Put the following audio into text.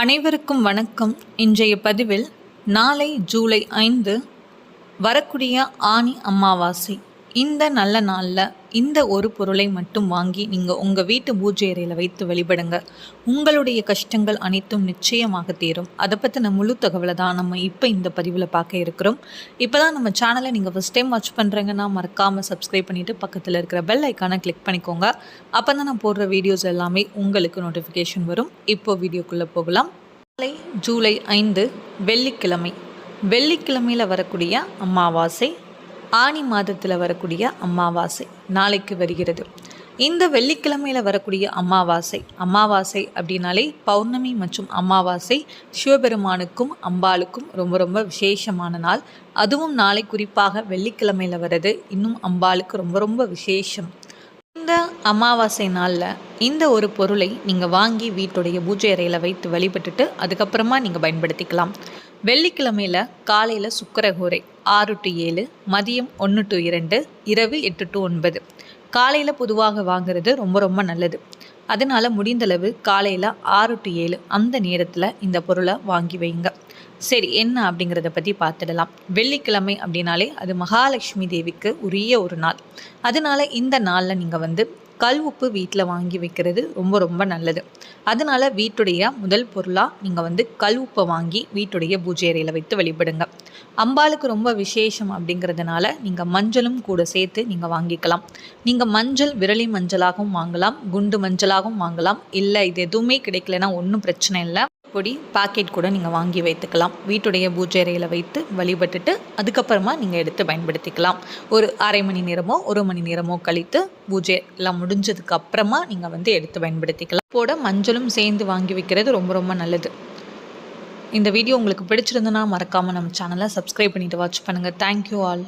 அனைவருக்கும் வணக்கம். இன்றைய பதிவில் நாளை ஜூலை ஐந்து வரக்கூடிய ஆணி அமாவாசை. இந்த நல்ல நாளில் இந்த ஒரு பொருளை மட்டும் வாங்கி நீங்கள் உங்கள் வீட்டு பூஜை அறையில் வைத்து வழிபடுங்க. உங்களுடைய கஷ்டங்கள் அனைத்தும் நிச்சயமாக தீரும். அதை பற்றின முழு தகவலை தான் நம்ம இப்போ இந்த பதிவில் பார்க்க இருக்கிறோம். இப்போ தான் நம்ம சேனலை நீங்கள் ஃபஸ்ட் டைம் வாட்ச் பண்ணுறீங்கன்னா மறக்காமல் சப்ஸ்கிரைப் பண்ணிவிட்டு பக்கத்தில் இருக்கிற பெல் ஐக்கானை கிளிக் பண்ணிக்கோங்க. அப்போ தான் நான் போடுற வீடியோஸ் எல்லாமே உங்களுக்கு நோட்டிஃபிகேஷன் வரும். இப்போ வீடியோக்குள்ளே போகலாம். நாளை ஜூலை ஐந்து வெள்ளிக்கிழமை. வெள்ளிக்கிழமையில் வரக்கூடிய அமாவாசை ஆனி மாதத்தில் வரக்கூடிய அமாவாசை நாளைக்கு வருகிறது. இந்த வெள்ளிக்கிழமையில் வரக்கூடிய அமாவாசை அமாவாசை அப்படின்னாலே பௌர்ணமி மற்றும் அமாவாசை சிவபெருமானுக்கும் அம்பாளுக்கும் ரொம்ப ரொம்ப விசேஷமான நாள். அதுவும் நாளை குறிப்பாக வெள்ளிக்கிழமையில் வர்றது இன்னும் அம்பாளுக்கு ரொம்ப ரொம்ப விசேஷம். இந்த அமாவாசை நாளில் இந்த ஒரு பொருளை நீங்கள் வாங்கி வீட்டுடைய பூஜை அறையில் வைத்து வழிபட்டுட்டு அதுக்கப்புறமா நீங்கள் பயன்படுத்திக்கலாம். வெள்ளிக்கிழமையில் காலையில் சுக்கரகோரை ஆறு டு ஏழு மதியம் ஒன்று டு இரண்டு இரவு எட்டு டு ஒன்பது. காலையில் பொதுவாக வாங்குறது ரொம்ப ரொம்ப நல்லது. அதனால் முடிந்தளவு காலையில் ஆறு டு ஏழு அந்த நேரத்தில் இந்த பொருளை வாங்கி வைங்க. சரி என்ன அப்படிங்கிறத பற்றி பார்த்துடலாம். வெள்ளிக்கிழமை அப்படின்னாலே அது மகாலட்சுமி தேவிக்கு உரிய ஒரு நாள். அதனால இந்த நாளில் நீங்கள் வந்து கல் உப்பு வீட்டில் வாங்கி வைக்கிறது ரொம்ப ரொம்ப நல்லது. அதனால வீட்டுடைய முதல் பொருளாக நீங்கள் வந்து கல் உப்பை வாங்கி வீட்டுடைய பூஜை அறையில் வைத்து வழிபடுங்க. அம்பாளுக்கு ரொம்ப விசேஷம் அப்படிங்கிறதுனால நீங்கள் மஞ்சளும் கூட சேர்த்து நீங்கள் வாங்கிக்கலாம். நீங்கள் மஞ்சள் விரலி மஞ்சளாகவும் வாங்கலாம் குண்டு மஞ்சளாகவும் வாங்கலாம். இல்லை இது எதுவுமே கிடைக்கலனா ஒன்றும் பிரச்சனை இல்லை. பொடி பாக்கெட் கூட நீங்கள் வாங்கி வைத்துக்கலாம். வீட்டுடைய பூஜை அறையில் வைத்து வழிபட்டுட்டு அதுக்கப்புறமா நீங்கள் எடுத்து பயன்படுத்திக்கலாம். ஒரு அரை மணி நேரமோ ஒரு மணி நேரமோ கழித்து பூஜை எல்லாம் முடிஞ்சதுக்கு அப்புறமா நீங்கள் வந்து எடுத்து பயன்படுத்திக்கலாம். போட மஞ்சளும் சேர்ந்து வாங்கி வைக்கிறது ரொம்ப ரொம்ப நல்லது. இந்த வீடியோ உங்களுக்கு பிடிச்சிருந்தனா மறக்காமல் நம்ம சேனலை சப்ஸ்கிரைப் பண்ணிவிட்டு வாட்ச் பண்ணுங்கள் தேங்க்யூ ஆல்